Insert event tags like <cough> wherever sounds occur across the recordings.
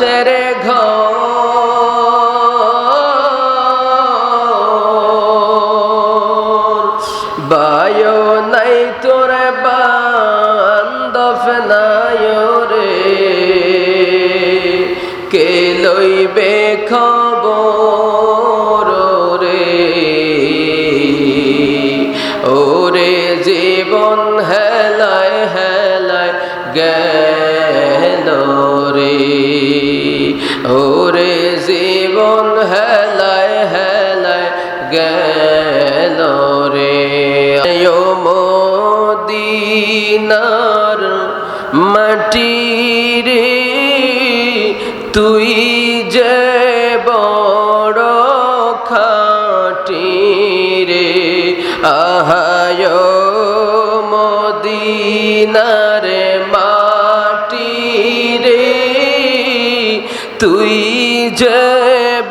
লাশের মদিনার মাটি রে, তুই যে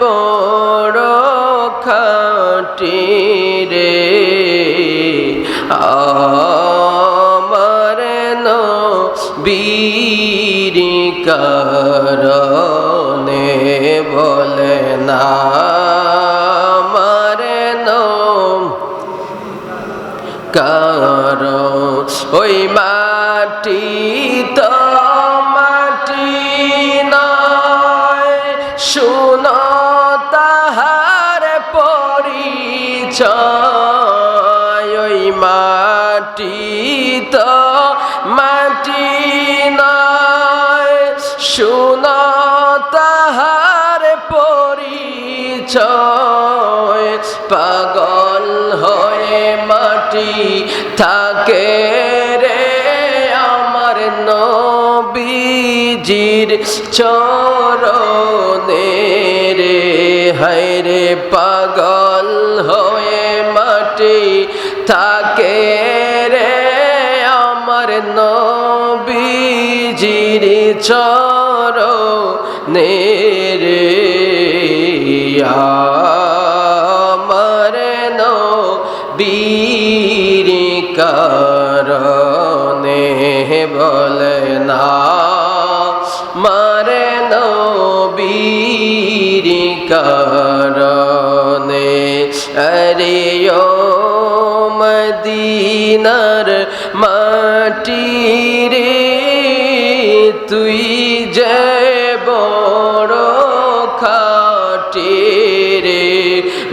বড় খাটি রে, আমার বীর কারণে বলে না মারে নম কার ওই মাটি তো মাটি নয়। শুনো তাহার পরিচয়। ওই মাটি তো মাটি নয়। শুনো তাহার পরিচয়। পাগল হয়ে মাটি থাকে রে আমার নবীজির চরণে রে। হায় রে পাগল হয়ে মাটি থাকে রে আমার নবীজির চরণে রে। আমার বলে না। মারে বীর কারণে আরে মদিনার মাটি রে, তুই যে বড় খাটি রে।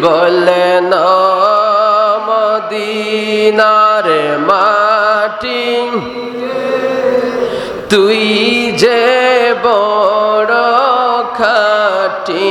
বলে না মদিনার মাটি। তুই যে বড় খাটি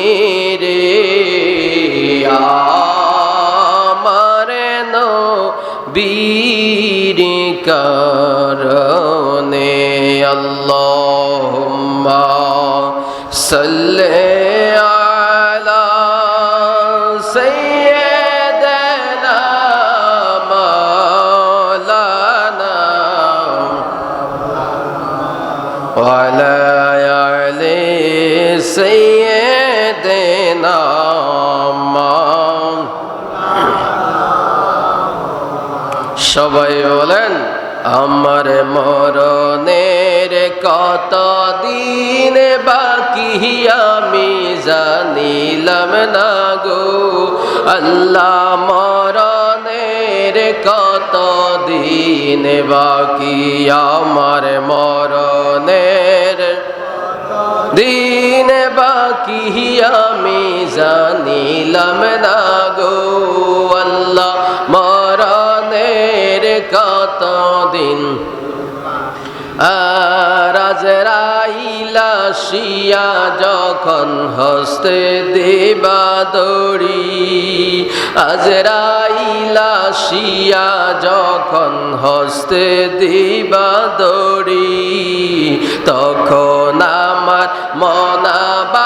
সবাই বলেন, আমার মরণের কত দিন বাকি আমি জানিলাম না গো। আল্লাহ, মরণের কত দিন বাকি আমার মরণের দিন বাকি আমি জানিলাম না গো। আল্লাহ মরণের কত দিন রাজরাইলা শিয়া যখন হস্তে দেবা দড়ি আজরাইলা শিয়া যখন হস্তে দেবা দড়ি, তখন আমার মনাবাই করে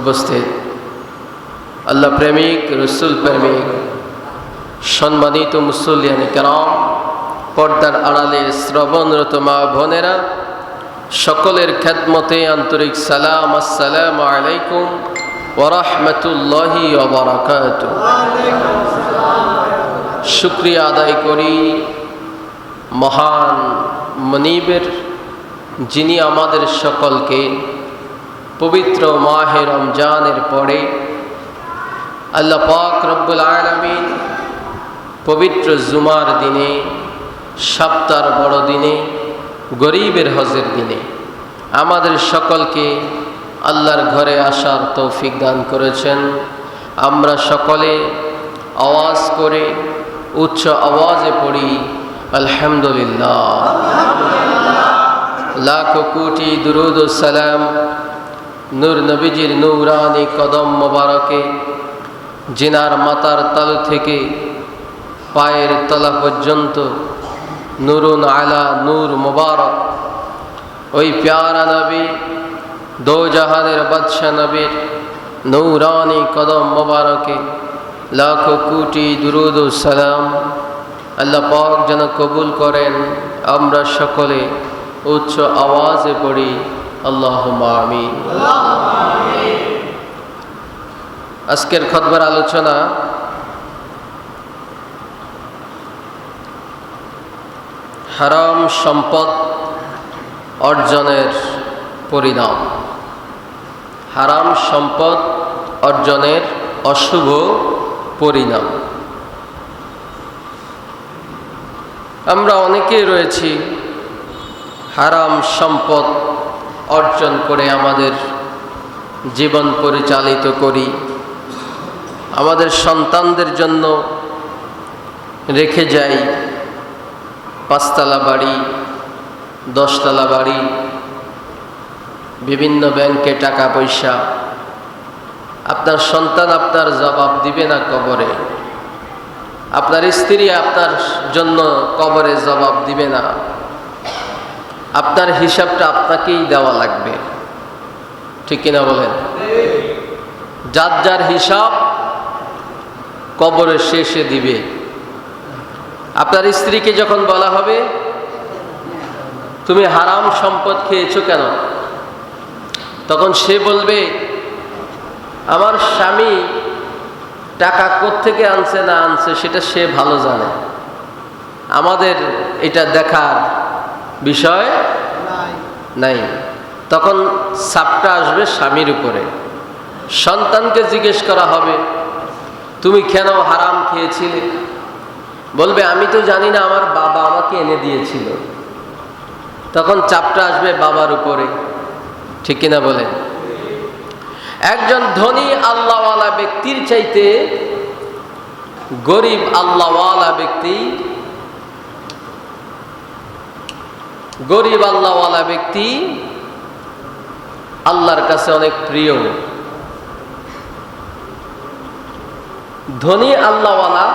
উপস্থিত। আল্লাহ প্রেমিক, রসুল প্রেমিক, সম্মানিত মুসল্লিয়ানি কেরাম, পর্দার আড়ালে শ্রবণরত মা বোনেরা, সকলের খ্যাতমতে আন্তরিক সালাম, আসসালাম আলাইকুম ওরহমতুল্লাহি শুক্রিয়া আদায় করি মহান মনিবের, যিনি আমাদের সকলকে পবিত্র মাহে রমজানের পরে আল্লাহ পাক রব্বুল আলমিন পবিত্র জুমার দিনে, সপ্তার বড় দিনে, গরিবের হজের দিনে আমাদের সকলকে আল্লাহর ঘরে আসার তৌফিক দান করেছেন। আমরা সকলে আওয়াজ করে উচ্চ আওয়াজে পড়ি, আলহামদুলিল্লাহ। লাখ কোটি দুরুদ সালাম নূর নবীজির নৌরানি কদম মোবারকে, জিনার মাতার তাল থেকে পায়ের তলা পর্যন্ত নুরুন আলা নূর মোবারক। ওই প্যারা নবী দো জাহানের বাদশাহ নবীর নৌরানি কদম মোবারকে লাখ কোটি দুরুদ সালাম আল্লাহ পাক যেন কবুল করেন। আমরা সকলে উচ্চ আওয়াজে পড়ি। আজকের খতবার আলোচনা হারাম সম্পদ অর্জনের পরিণাম। হারাম সম্পদ অর্জনের অশুভ পরিণাম। আমরা অনেকেই রয়েছি হারাম সম্পদ অর্জন করে আমাদের জীবন পরিচালিত করি। আমাদের সন্তানদের জন্য রেখে যাই পাঁচতলা বাড়ি, দশতলা বাড়ি, বিভিন্ন ব্যাংকে টাকা পয়সা আপনার সন্তান আপনার জবাব দিবে না কবরে। আপনার স্ত্রী আপনার জন্য কবরে জবাব দিবে না। আপনার হিসাবটা আপনাকেই দেওয়া লাগবে। ঠিক কিনা বলেন? যার যার হিসাব কবরের শেষে দিবে। আপনার স্ত্রীকে যখন বলা হবে, তুমি হারাম সম্পদ খেয়েছো কেন? তখন সে বলবে, আমার স্বামী টাকা থেকে আনছে না আনছে সেটা সে ভালো জানে। আমাদের এটা দেখার বিষয় নাই। তখন সাপটা আসবে স্বামীর উপরে। সন্তানকে জিজ্ঞেস করা হবে, তুমি কেন হারাম খেয়েছিলে? বলবে, আমি তো জানি না, আমার বাবা আমাকে এনে দিয়েছিল। তখন চাপটা আসবে বাবার উপরে। ঠিক কিনা বলেন? একজন ধনী আল্লাহওয়ালা ব্যক্তির চাইতে গরিব আল্লাহওয়ালা ব্যক্তি গরিব আল্লাহওয়ালা ব্যক্তি আল্লাহর কাছে অনেক প্রিয়। ধনী আল্লাহওয়ালা,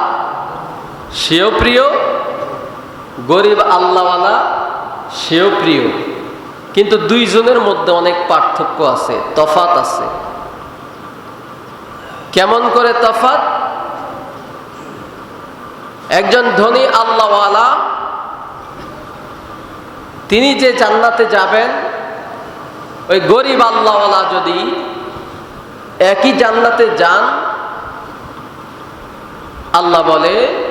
সেও প্রিয়। গরিব আল্লাহওয়ালা, সেও প্রিয়। কিন্তু দুইজনের মধ্যে অনেক পার্থক্য আছে, তফাত আছে। কেমন করে তফাত? একজন ধনী আল্লাহওয়ালা তিনি যে জান্নাতে যাবেন, ওই গরিব আল্লাহওয়ালা যদি একই জান্নাতে যান, আল্লাহ বলে,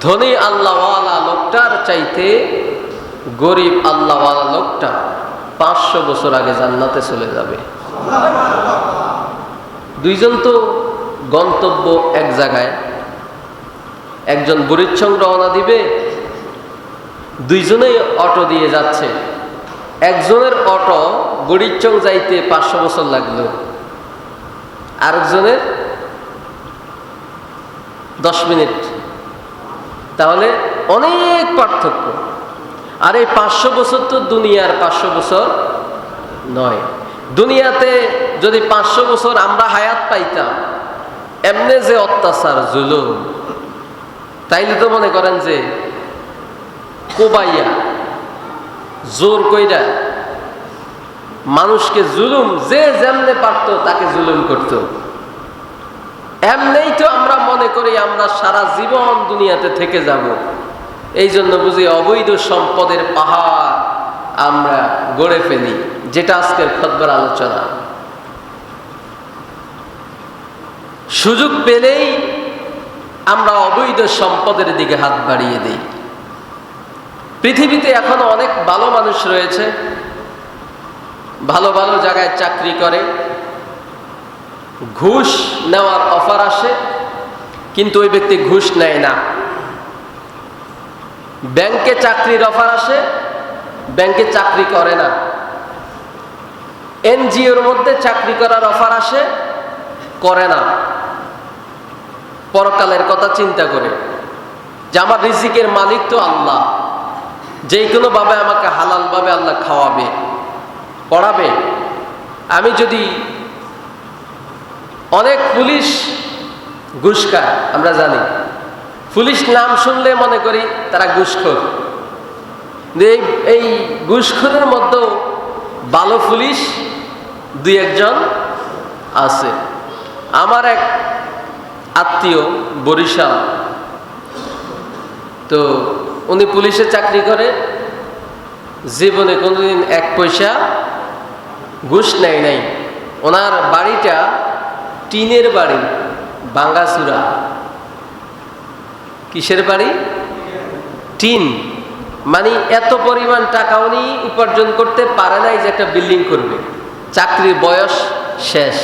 ধনী আল্লাহওয়ালা লোকটার চাইতে গরিব আল্লাহওয়ালা লোকটা পাঁচশো বছর আগে জান্নাতে চলে যাবে। দুইজন তো গন্তব্য এক জায়গায়। একজন বুড়িচ্ছং রওনা দিবে দুইজনেই অটো দিয়ে যাচ্ছে। একজনের অটো বুড়িচ্ছং যাইতে পাঁচশো বছর লাগল। আরেকজনের দশ মিনিট। তাহলে অনেক পার্থক্য। আর এই পাঁচশো বছর তো দুনিয়ার পাঁচশো বছর নয়। দুনিয়াতে যদি পাঁচশো বছর আমরা হায়াত পাইতাম, এমনি যে অত্যাচার, জুলুম, তাইলে তো মনে করেন যে কোবাইয়া, জোর কইরা মানুষকে জুলুম, যে যেমনে পারত তাকে জুলুম করত। এমনেই তো আমরা মনে করি আমরা সারা জীবন দুনিয়াতে থেকে যাব। এই জন্য বুঝি অবৈধ সম্পদের পাহাড় আমরা গড়ে ফেলি, যেটা আজকের খদ্বার আলোচনা। সুযোগ পেলেই আমরা অবৈধ সম্পদের দিকে হাত বাড়িয়ে দিই। পৃথিবীতে এখনও অনেক ভালো মানুষ রয়েছে, ভালো ভালো জায়গায় চাকরি করে, ঘুষ নেওয়ার অফার আসে, কিন্তু ওই ব্যক্তি ঘুষ নেয় না। ব্যাংকে চাকরির অফার আসে, ব্যাংকে চাকরি করে না। এনজিওর মধ্যে চাকরি করার অফার আসে, করে না। পরকালের কথা চিন্তা করে, যে আমার রিজিকের মালিক তো আল্লাহ। যে কোনোভাবে আমাকে হালালভাবে আল্লাহ খাওয়াবে, পড়াবে। আমি যদি অনেক পুলিশ ঘুষ আমরা জানি। পুলিশ নাম শুনলে মনে করি তারা ঘুষখোর। এই এই ঘুষখোরের মধ্যেও ভালো পুলিশ দুই একজন আছে। আমার এক আত্মীয় বরিশাল। তো উনি পুলিশে চাকরি করে, জীবনে কোনোদিন এক পয়সা ঘুষ নেয় নাই। ওনার বাড়িটা টিনের বাড়ি, বাঙ্গাসুরা। কিসের বাড়ি? টিন। মানে এত পরিমাণ টাকা উনি উপার্জন করতে পারে নাই যে একটা বিল্ডিং করবে। চাকরির বয়স শেষ।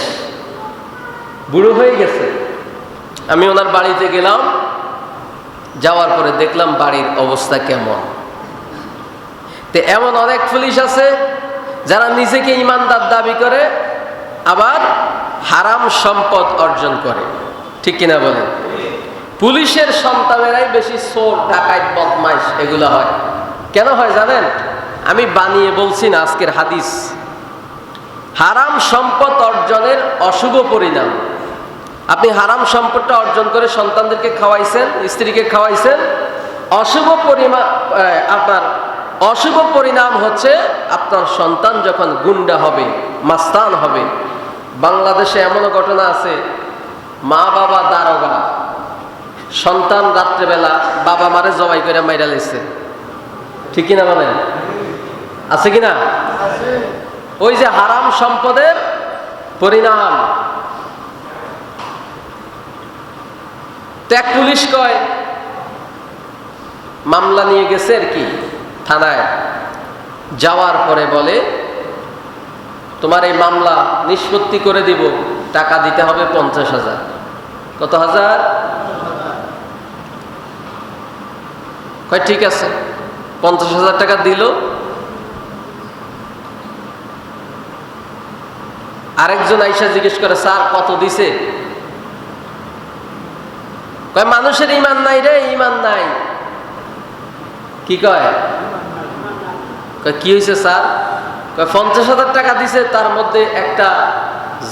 বুড়ো হয়ে গেছে। আমি ওনার বাড়িতে গেলাম যাওয়ার পরে দেখলাম বাড়ির অবস্থা কেমন। তো এমন অনেক পুলিশ আছে, যারা নিজেকে ইমানদার দাবি করে, আবার হারাম সম্পদ অর্জন করে। ঠিক কিনা বলেন? পুলিশের সন্তানেরাই বেশি চোর, ডাকাত, বদমাইশ এগুলো হয়। কেন হয় জানেন? আমি বানিয়ে বলছি না আজকের হাদিস। হারাম সম্পদ অর্জনের অশুভ পরিণাম। আপনি হারাম সম্পদটা অর্জন করে সন্তানদেরকে খাওয়াইছেন, স্ত্রীকে খাওয়াইছেন, অশুভ পরিমাণ আপনার অশুভ পরিণাম হচ্ছে আপনার সন্তান যখন গুন্ডা হবে, মাস্তান হবে। বাংলাদেশে এমনও ঘটনা আছে, মা বাবা দারোগা, সন্তান রাত্রেবেলা বাবা মারে জবাই করে মাইরা লেছে। ঠিক কিনা বলেন? আছে কিনা? ওই যে হারাম সম্পদের পরিণাম। ত্যাগ পুলিশ কয়, মামলা নিয়ে গেছে আর কি, থানায়। যাওয়ার পরে বলে, তোমার এই মামলা নিষ্পত্তি করে দিব, টাকা দিতে হবে পঞ্চাশ হাজার। কত হাজার? কয়, ঠিক আছে, পঞ্চাশ হাজার টাকা দিল। আরেকজন আইসা জিজ্ঞেস করে, স্যার, কত দিছে? কয়, মানুষের ইমান নাই রে ইমান নাই। কি কয়? কয়, কি হয়েছে স্যার? কয়, পঞ্চাশ হাজার টাকা দিছে, তার মধ্যে একটা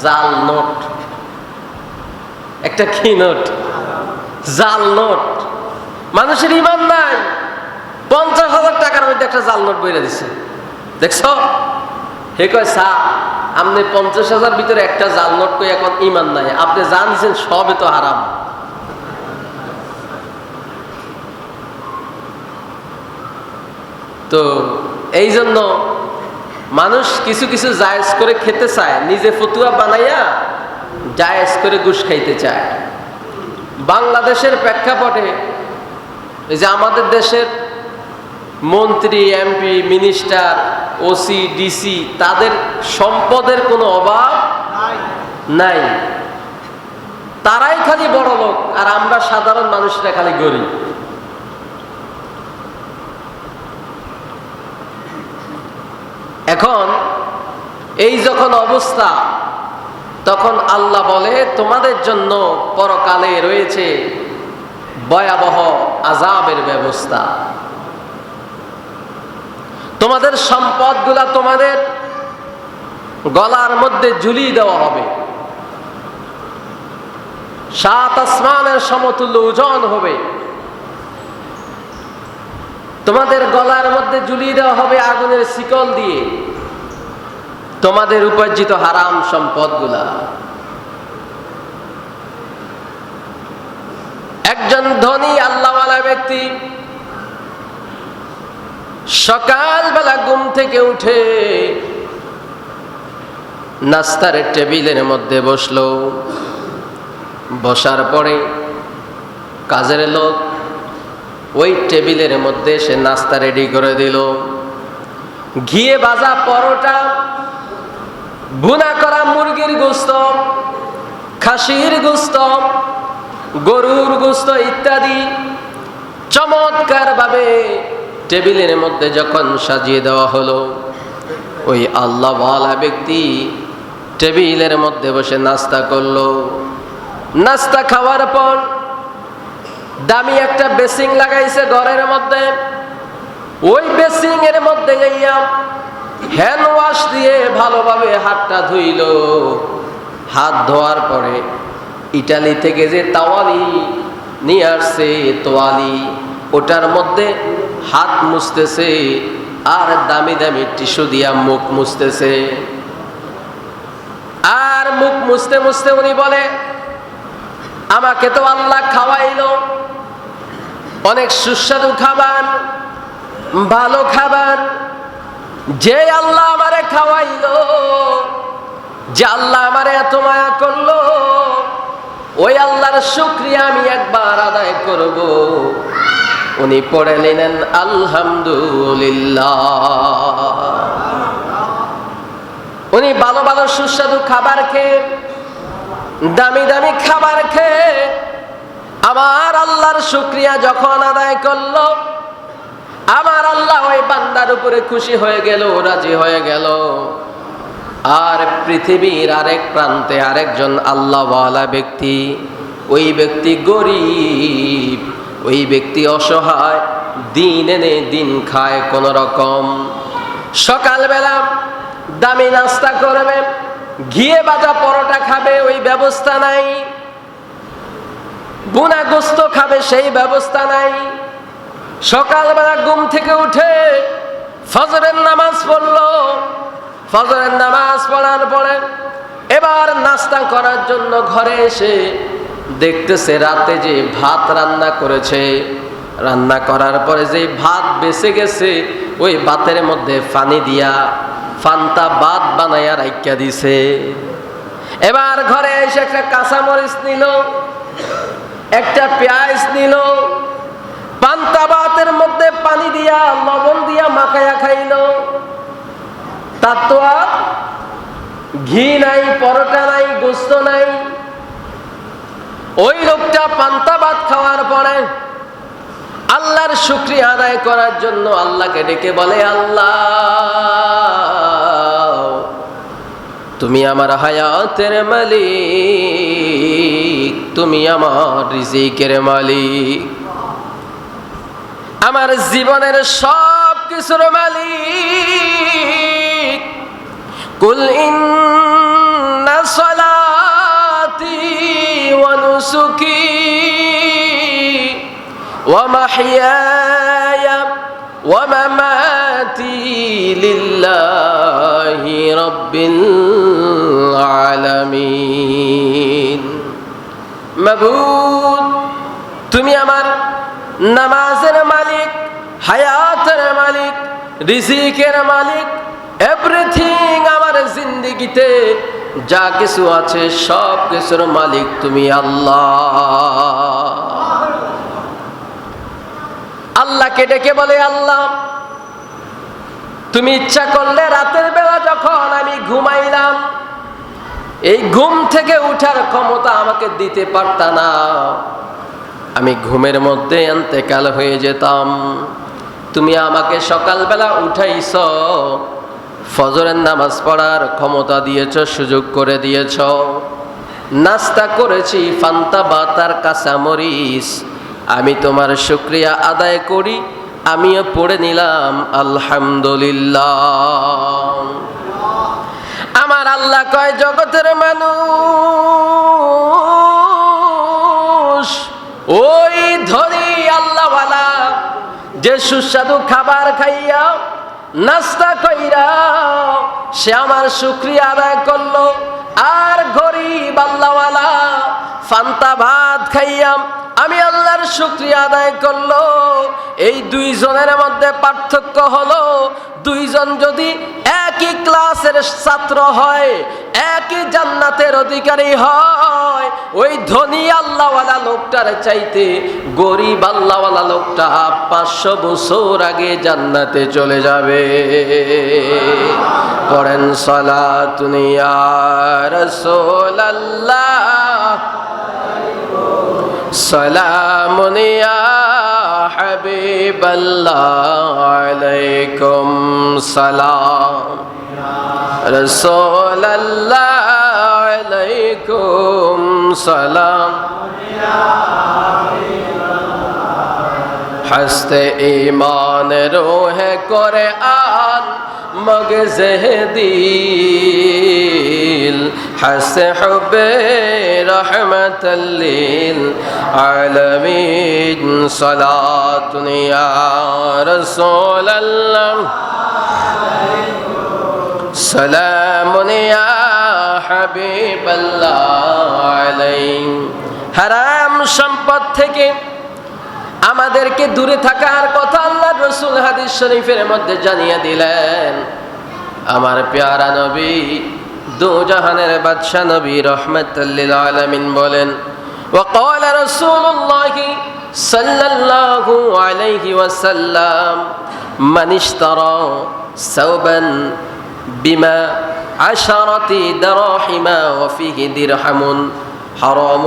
জাল নোট, একটা কি নোট? জাল নোট। মানুষের ইমান নাই। পঞ্চাশ হাজার টাকার মধ্যে একটা জাল নোট বইরে দিছে। দেখছ? হে কয়, স্যার আপনি পঞ্চাশ হাজার ভিতরে একটা জাল নোট কই, এখন ইমান নাই। আপনি জানছেন সবে তো হারাম। তো এই জন্য মানুষ কিছু কিছু জায়েজ করে খেতে চায় নিজে ফতুয়া বানাইয়া জায়েজ করে ঘুষ খাইতে চায়। বাংলাদেশের প্রেক্ষাপটে এই যে আমাদের দেশের মন্ত্রী এমপি মিনিস্টার ওসি ডিসি তাদের সম্পদের কোনো অভাব নাই। তারাই খালি বড় লোক আর আমরা সাধারণ মানুষরা খালি গরিব। এখন এই যখন অবস্থা, তখন আল্লাহ বলে, তোমাদের জন্য পরকালে রয়েছে ভয়াবহ আজাবের ব্যবস্থা। তোমাদের সম্পদগুলা তোমাদের গলার মধ্যে ঝুলিয়ে দেওয়া হবে। সাত আসমানের সমতুল্য ওজন হবে। তোমাদের গলার মধ্যে ঝুলিয়ে দেওয়া হবে আগুনের শিকল দিয়ে। তোমাদের উপার্জিত হারাম সম্পদগুলা। একজন ধনী আল্লাহওয়ালা ব্যক্তি সকালবেলা ঘুম থেকে উঠে নাস্তার টেবিলের মধ্যে বসল। বসার পরে কাজের লোক ওই টেবিলের মধ্যে সে নাস্তা রেডি করে দিল। ঘিয়ে বাজা পরোটা, ভুনা করা মুরগির গোস্ত, খাসির গোস্ত, গরুর গোস্ত ইত্যাদি চমৎকার ভাবে টেবিলের মধ্যে যখন সাজিয়ে দেওয়া হলো, ওই আল্লাহওয়ালা ব্যক্তি টেবিলের মধ্যে বসে নাস্তা করল। নাস্তা খাওয়ার পর দামি একটা বেসিং লাগাইছে ঘরের মধ্যে। ওই বেসিং এর মধ্যে যাইয়া হ্যান্ড ওয়াশ দিয়ে ভালোভাবে হাতটা ধুইল। হাত ধোয়ার পরে ইটালি থেকে যে তাওয়ালি নিয়ে আসছে, তোয়ালি, ওটার মধ্যে হাত মুছতেছে আর দামি দামি টিস্যু দিয়া মুখ মুছতেছে। আর মুখ মুছতে মুছতে উনি বলে, আমাকে তো আল্লাহ খাওয়াইলো। অনেক সুস্বাদু খাবার, ভালো খাবার। যে আল্লাহ আমারে খাওয়াইলো, যে আল্লাহ আমারে এত মায়া করল, ওই আল্লাহর শুক্রিয়া আমি একবার আদায় করব। উনি পড়ে নিলেন, আলহামদুলিল্লাহ। উনি ভালো ভালো সুস্বাদু খাবার খেয়ে, দামি দামি খাবার খেয়ে আমার আল্লাহর শুক্রিয়া যখন আদায় করল, আমার আল্লাহ ওই বান্দার উপরে খুশি হয়ে গেল, রাজি হয়ে গেল। আর পৃথিবীর আরেক প্রান্তে আরেকজন আল্লাহওয়ালা ব্যক্তি, ওই ব্যক্তি গরিব, ওই ব্যক্তি অসহায়, দিন এনে দিন খায় কোন রকম। সকালবেলা দামি নাস্তা করবে, ঘিয়ে বাজা পরোটা খাবে, ওই ব্যবস্থা নাই। গুণাগ্রস্ত খাবে সেই ব্যবস্থা নাই। সকালবেলা ঘুম থেকে উঠে ফজরের নামাজ পড়ল। ফজরের নামাজ পড়ার পরে এবার নাস্তা করার জন্য ঘরে এসে দেখতেছে রাতে যে ভাত রান্না করেছে। রান্না করার পরে যে ভাত বেঁচে গেছে, ওই ভাতের মধ্যে পানি দিয়া ফান্তা ভাত বানাইয়া রাইকা দিছে। এবার ঘরে এসে একটা কাঁচামরিচ নিল। একটা পেঁয়াজ নিল, পান্তাবাতের মধ্যে পানি দিয়া, লবণ দিয়া মাখায়া খাইল। তার তো আর ঘি নাই, পরোটা নাই, গোস্ত নাই। ওই লোকটা পান্তা ভাত খাওয়ার পরে আল্লাহর শুক্রিয়া আদায় করার জন্য আল্লাহকে ডেকে বলে, আল্লাহ, তুমি আমার হায়াতের মালিক। তুমি আমার রিজিকের মালিক। আমার জীবনের সব কিছুর মালিক। কুল ইন্না সলাতি ওয়া নুসুকি ওয়া মাহইয়ায়া ওয়া আলামিন। মাবুদ, তুমি আমার নামাজের মালিক, হায়াতের মালিক, রিজিকের মালিক এভরিথিং আমার জিন্দিগিতে যা কিছু আছে সব কিছুর মালিক তুমি আল্লাহ। আল্লাহকে ডেকে বলে আল্লাহ, তুমি ইচ্ছা করলে রাতের এই ঘুম থেকে উঠার ক্ষমতা আমাকে দিতে পারতা না। আমি ঘুমের মধ্যে কাল হয়ে যেতাম। তুমি আমাকে সকালবেলা উঠাইছ, ফজরের নামাজ পড়ার ক্ষমতা দিয়েছ, সুযোগ করে দিয়েছ। নাস্তা করেছি, ফান্তা বাতার কাঁচামরিচ। আমি তোমার শুক্রিয়া আদায় করি, আমিও পড়ে নিলাম, আলহামদুলিল্লাহ। আল্লাহ কয়, জগতের মানুষ। ওই ধরি আল্লাহওয়ালা, যে সুস্বাদু খাবার খাইয়া নাস্তা কইরা সে আমার শুক্রিয়া আদায় করল। আর গরিব আল্লাহওয়ালা, ফান্তা ভাত খাইয়াম আমি আল্লাহর শুক্রিয়া আদায় করল। এই দুইজনের মধ্যে পার্থক্য হলো, দুইজন যদি একই ক্লাসের ছাত্র হয়, একই জান্নাতের অধিকারী হয়। ওই ধনী আল্লাহওয়ালা লোকটার চাইতে গরিব আল্লাহওয়ালা লোকটা পাঁচশো বছর আগে জান্নাতে চলে যাবে। পড়েন সলা আর সোলাল্লাহ সলামনিয়া حبيب الله عليكم سلام رسول الله عليكم سلام حسد ایمان روح قرآن مغزہ دیل حسد حبیب হারাম সম্পদ থেকে আমাদেরকে দূরে থাকার কথা আল্লাহ রসুল হাদিস শরীফের মধ্যে জানিয়ে দিলেন, আমার পেয়ারা নবী দু জাহানের বাদশাহ নবী রহমতুল্লিল আলমিন বলেন وقال رسول الله صلى الله عليه وسلم من اشترى ثوبا بما عشرة دراهم وفيه درهم حرام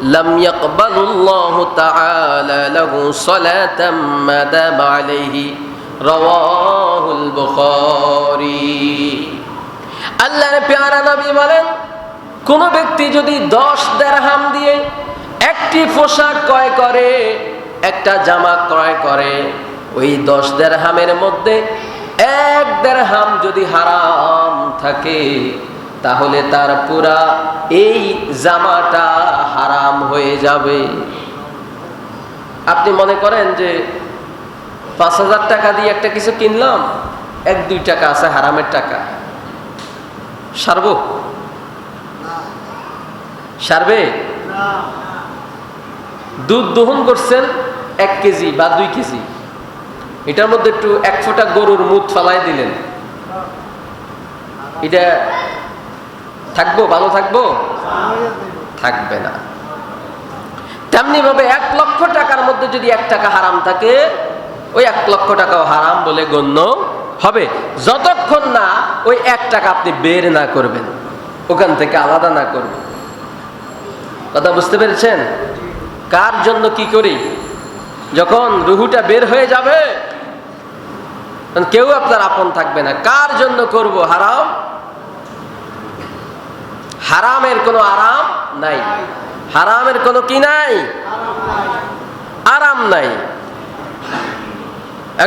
لم يقبل الله تعالى له صلاة ما دام عليه رواه البخاري আল্লাহর পেয়ারা নবী বলেন, কোন ব্যক্তি যদি দশ দেড়হাম দিয়ে একটি পোশাক ক্রয় করে, একটা জামা ক্রয় করে, ওই দশ দেড়হামের মধ্যে এক দেড়হাম যদি হারাম থাকে, তাহলে তার পুরা এই জামাটা হারাম হয়ে যাবে। আপনি মনে করেন যে পাঁচ হাজার টাকা দিয়ে একটা কিছু কিনলাম, এক দুই টাকা আছে, হারামের টাকা। সারব? সারবে? দুধ দহন করছেন এক কেজি বা দুই কেজি। এটার মধ্যে একটু এক ফোঁটা গরুর মুখ ফালাই দিলেন। এটা থাকব? ভালো থাকব? থাকবে না। তেমনি ভাবে এক লক্ষ টাকার মধ্যে যদি এক টাকা হারাম থাকে, ওই এক লক্ষ টাকাও হারাম বলে গণ্য হবে, যতক্ষণ না ওই এক টাকা আপনি বের না করবেন, ওখান থেকে আলাদা না করবেন। কথা বুঝতে পেরেছেন? কার জন্য কি করি? যখন রুহুটা বের হয়ে যাবে কেউ আপনার আপন থাকবে না। কার জন্য করব হারাম? হারামের কোনো আরাম নাই। হারামের কোনো কি নাই? আরাম নাই।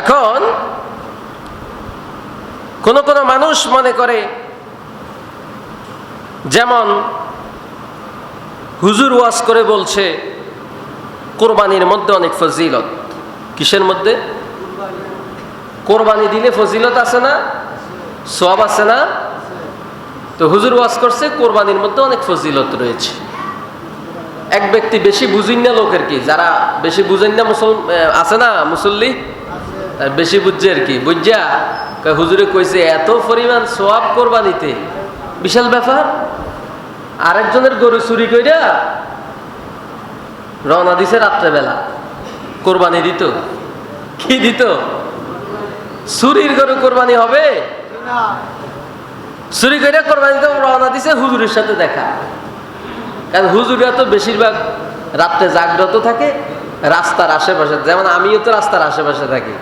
এখন কোন কোন মানুষ মনে করে, যেমন হুজুর ওয়াজ করে বলছে, কোরবানির মধ্যে অনেক ফজিলত। কিসের মধ্যে? কোরবানি দিলে ফজিলত আছে না? সব আছে না? তো হুজুর ওয়াজ করছে, কোরবানির মধ্যে অনেক ফজিলত রয়েছে। এক ব্যক্তি বেশি বুঝিন না লোকের কি? যারা বেশি বুঝেন না মুসল আছে না মুসল্লি? বেশি বুঝছে আর কি। কয় হুজুরে কইছে, এত পরিমাণ সোয়াব কোরবানিতে। বিশাল ব্যাপার। আরেকজনের গরু চুরি কইরা রওনা দিছে রাত্রেবেলা। কোরবানি দিত। কি দিত? চুরির গরু কোরবানি হবে? চুরি করে কোরবানি দিতে রওনা দিছে হুজুরের সাথে দেখা। কারণ হুজুরা তো বেশিরভাগ রাত্রে জাগ্রত থাকে, রাস্তার আশেপাশে। যেমন আমিও তো রাস্তার আশেপাশে থাকি।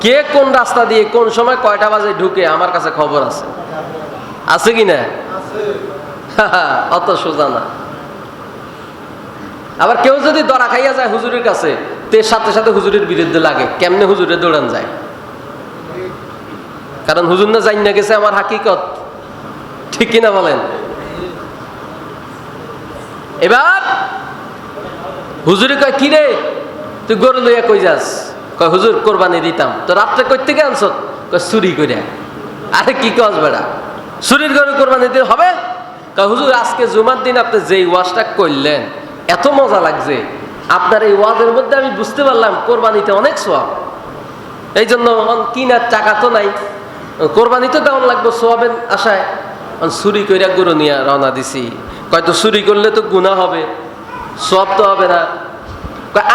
কে কোন রাস্তা দিয়ে কোন সময় কয়টা বাজে ঢুকে আমার কাছে খবর আছে। আছে কি না? <laughs> অত সোজা না। আবার কেউ যদি দরা খাইয়া যায় হুজুরের কাছে, তে সাথে সাথে হুজুরের বিরুদ্ধে লাগে। কেমনে হুজুরে দৌড়ান যায়? কারণ হুজুর না জানি না গেছে আমার হাকিকত। ঠিক কিনা বলেন? এবার হুজুরে কয়, কিরে, তুই গরু লইয়া কই যাস? কয়, হুজুর, কোরবানি দিতাম। তো রাত্রে কই থেকে আনছ কয়, চুরি করে আরে কি কস বেড়া? চুরির ঘরে কোরবানি দিতে হবে? কয়, হুজুর, আজকে জুমার দিন আপনি যেই ওয়াজটা করলেন এত মজা লাগছে। আপনার এই ওয়াজের মধ্যে আমি বুঝতে পারলাম কোরবানিতে অনেক সোয়াব। এই জন্য কিনার টাকা তো নাই। কোরবানি তো কেমন লাগবে সোয়াবেন আশায়? চুরি কইরা গরু নিয়ে রওনা দিছি। কয়তো চুরি করলে তো গুণা হবে, সোয়াব তো হবে না।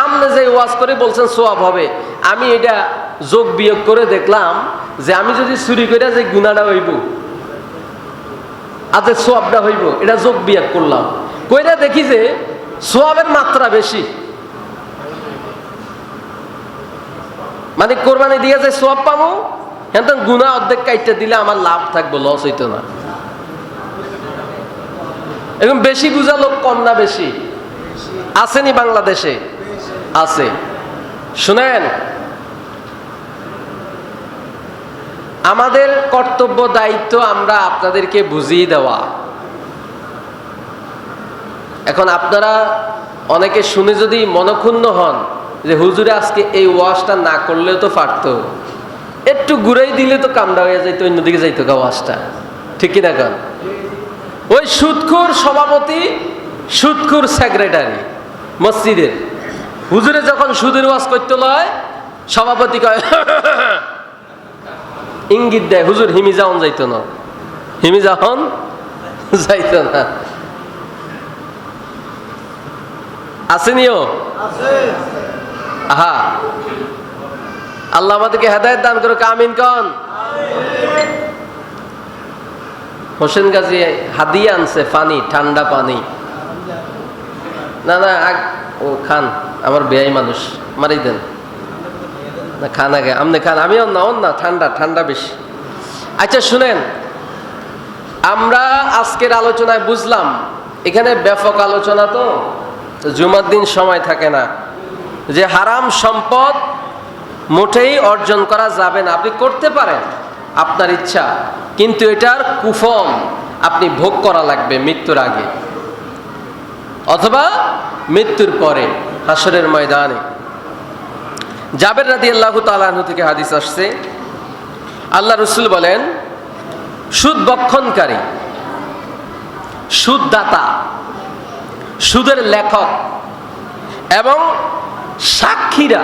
আমনে যে ওয়াজ করে বলছেন সোয়াব হবে আমি এটা যোগ বিয়োগ করে দেখলাম যে আমি যদি চুরি করে যে গুণাটা হইব আজকে সোয়াবটা হইব, এটা যোগ বিয়োগ করলাম। কইরা দেখি যে সোয়াবের মাত্রা বেশি। মানে কোরবানি দিয়ে যে সোয়াব পাবো এখন গুণা অর্ধেক কাইটটা দিলে আমার লাভ থাকব লস হইতো না। এখন বেশি বুঝা লোক কম না বেশি? আসেনি বাংলাদেশে? আছে। শুনেন আমাদের কর্তব্য, দায়িত্ব আমরা আপনাদেরকে বুঝিয়ে দেওয়া। এখন আপনারা অনেকে শুনে যদি মনক্ষুণ্ণ হন যে হুজুরে আজকে এই ওয়াশটা না করলেও তো পারত একটু ঘুরাই দিলে তো কামড়া হয়ে যাইতো, অন্যদিকে যাইতো গা ওয়াশটা। ঠিক কিনা কন? ওই সুদখুর সভাপতি সুদখুর সেক্রেটারি মসজিদের। হুজুরে যখন সুদের ওয়াজ করতে লয়, সভাপতি কয় <laughs> ইঙ্গিত দেয়, হুজুর হিমি যাওন যাইতো না। হিমি যাহন যাইতো না। আসেনিও আহা। আল্লাহ আমাদেরকে হেদায়ত দান করো কামিন কন। হোসেন গাজী হাদিয়া আনছে, পানি, ঠান্ডা পানি। না না ও, খান, আমার বেয়াই মানুষ, মারি দেন। না, খান আগে আপনি খান, আমিও না অন না, ঠান্ডা ঠান্ডা বেশি। আচ্ছা শুনেন, আমরা আজকের আলোচনায় বুঝলাম, এখানে ব্যাপক আলোচনা তো, জুমার দিন সময় থাকে না, যে হারাম সম্পদ মোটেই অর্জন করা যাবে না। আপনি করতে পারেন, আপনার ইচ্ছা, কিন্তু এটার কুফম আপনি ভোগ করা লাগবে মৃত্যুর আগে, অথবা মৃত্যুর পরে হাসরের ময়দানে। জাবের রাদি আল্লাহ তালাহু থেকে হাদিস আসছে। আল্লাহ রসুল বলেন, সুদ বক্ষণকারী, সুদদাতা, সুদের লেখক এবং সাক্ষীরা,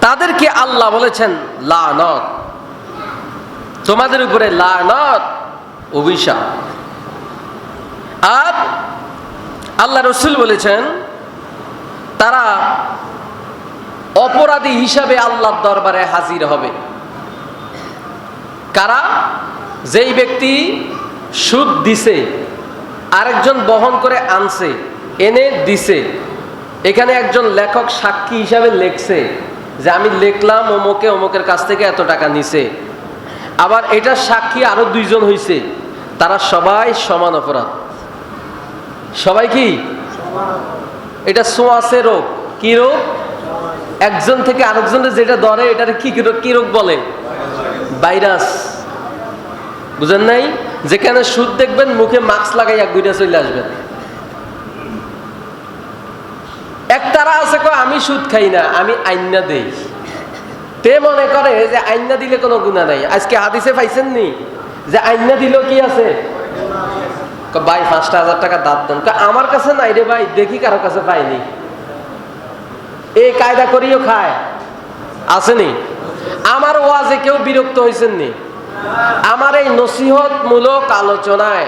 তাদেরকে আল্লাহ বলেছেন, লানত। তোমাদের উপরে লানত, অভিশাপ। আর আল্লাহ রসুল বলেছেন, তারা অপরাধী হিসাবে আল্লাহর দরবারে হাজির হবে। কারা? যেই ব্যক্তি সুদ দিছে আরেকজন বহন করে আনছে এনে দিছে। এখানে একজন লেখক সাক্ষী হিসাবে লেখছে যে আমি লিখলাম অমুকে অমুকের কাছ থেকে এত টাকা নিছে। আবার এটা সাক্ষী আরও দুইজন হইছে তারা সবাই সমান অপরাধ। সবাই কি? এটা সোয়াশে রোগ। কি রোগ? একজন থেকে আরেকজনের যেটা ধরে, এটার কি কি রোগ- কি বলে? ভাইরাস। বুঝেন নাই? যেখানে সুদ দেখবেন, মুখে মাস্ক লাগাইয়া গুইটা চলে আসবেন এক তারা আছে কয়, আমি সুদ খাই না, আমি আইনা দেই। তে মনে করে যে আইনা দিলে কোনো গুণা নাই। আজকে হাদিসে পাইছেন নি? যে আইনা দিলেও কি আছে? ভাই, পাঁচটা হাজার টাকা দাঁত দেন। আমার কাছে নাই রে ভাই, দেখি কারও কাছে পাইনি। এই কায়দা করিও খায়। আসেনি? আমার ওয়াজে কেউ বিরক্ত হয়েছেন নি আমার এই নসিহত মূলক আলোচনায়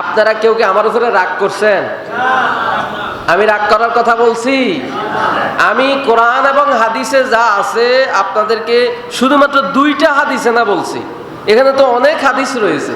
আপনারা কেউ কি আমার উপরে রাগ করছেন? আমি রাগ করার কথা বলছি। আমি কোরআন এবং হাদিসে যা আছে আপনাদেরকে শুধুমাত্র দুইটা হাদিসে না বলছি। এখানে তো অনেক হাদিস রয়েছে।